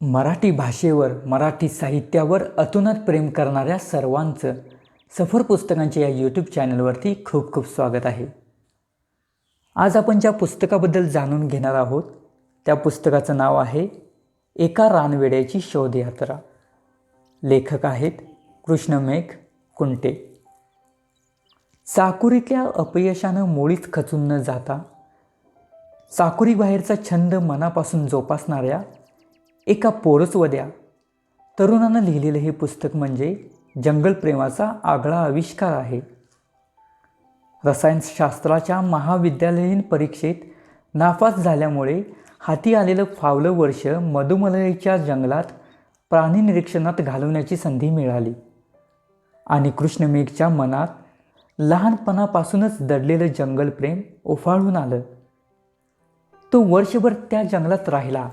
मराठी भाषेवर मराठी साहित्यावर अतुनात प्रेम करणाऱ्या सर्वांचं सफर पुस्तकांच्या या यूट्यूब चॅनलवरती खूप खूप स्वागत आहे. आज आपण ज्या पुस्तकाबद्दल जाणून घेणार आहोत त्या पुस्तकाचं नाव आहे एका रानवेड्याची शोधयात्रा. लेखक आहेत कृष्णमेघ कुंटे. चाकुरीतल्या अपयशानं मुळीच खचून न जाता चाकुरीबाहेरचा छंद मनापासून जोपासणाऱ्या एका पोरसवद्या. तरुणानं लिहिलेलं हे पुस्तक म्हणजे जंगलप्रेमाचा आगळा आविष्कार आहे. रसायनशास्त्राच्या महाविद्यालयीन परीक्षेत नापास झाल्यामुळे हाती आलेलं फावलं वर्ष मधुमलईच्या जंगलात प्राणी निरीक्षणात घालवण्याची संधी मिळाली. आणि कृष्णमेघच्या मनात लहानपणापासूनच दडलेलं जंगलप्रेम उफाळून आलं. तो वर्षभर त्या जंगलात राहिला.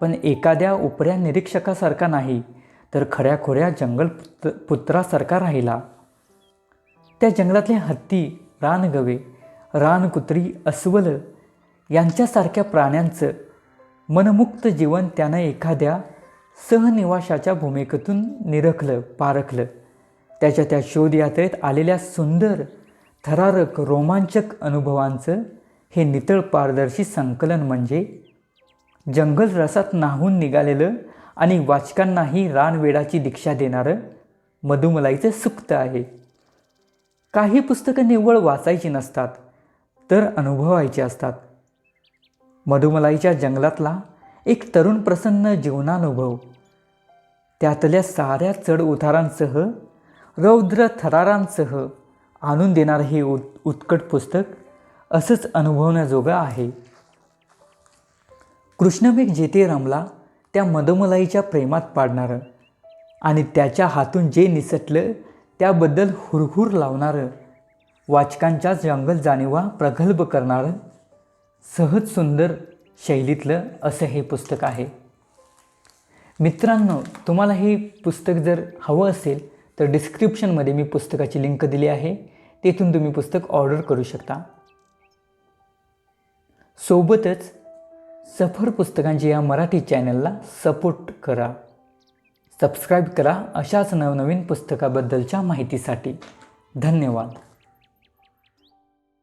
पण एखाद्या उपऱ्या निरीक्षकासारखा नाही तर खऱ्याखोऱ्या जंगल पुत पुत्रासारखा राहिला. त्या जंगलातले हत्ती रानगवे रानकुत्री अस्वल यांच्यासारख्या प्राण्यांचं मनमुक्त जीवन त्यानं एखाद्या सहनिवाशाच्या भूमिकेतून निरखलं पारखलं. त्याच्या त्या शोधयात्रेत आलेल्या सुंदर थरारक रोमांचक अनुभवांचं हे नितळ पारदर्शी संकलन म्हणजे जंगल रसात नाहून निघालेलं आणि वाचकांनाही रानवेडाची दीक्षा देणारं मधुमलाईचं सुक्त आहे. काही पुस्तकं निव्वळ वाचायची नसतात तर अनुभवायची असतात. मधुमलाईच्या जंगलातला एक तरुण प्रसन्न जीवनानुभव. त्यातल्या साऱ्या चढ उतारांसह रौद्र थरारांसह आणून देणारं हे उत् उत्कट पुस्तक असंच अनुभवण्याजोगं आहे. कृष्णमेघ जेथे रमला त्या मदमलाईच्या प्रेमात पाडणारं आणि त्याच्या हातून जे निसटलं त्याबद्दल हुरहुर लावणारं वाचकांच्या जंगल जाणीवा प्रगल्भ करणारं सहज सुंदर शैलीतलं असं हे पुस्तक आहे. मित्रांनो तुम्हाला हे पुस्तक जर हवं असेल तर डिस्क्रिप्शनमध्ये मी पुस्तकाची लिंक दिली आहे. तेथून तुम्ही पुस्तक ऑर्डर करू शकता. सोबतच सफर पुस्तकांच्या या मराठी चॅनलला सपोर्ट करा. सबस्क्राईब करा अशाच नवनवीन पुस्तकाबद्दलच्या माहितीसाठी. धन्यवाद.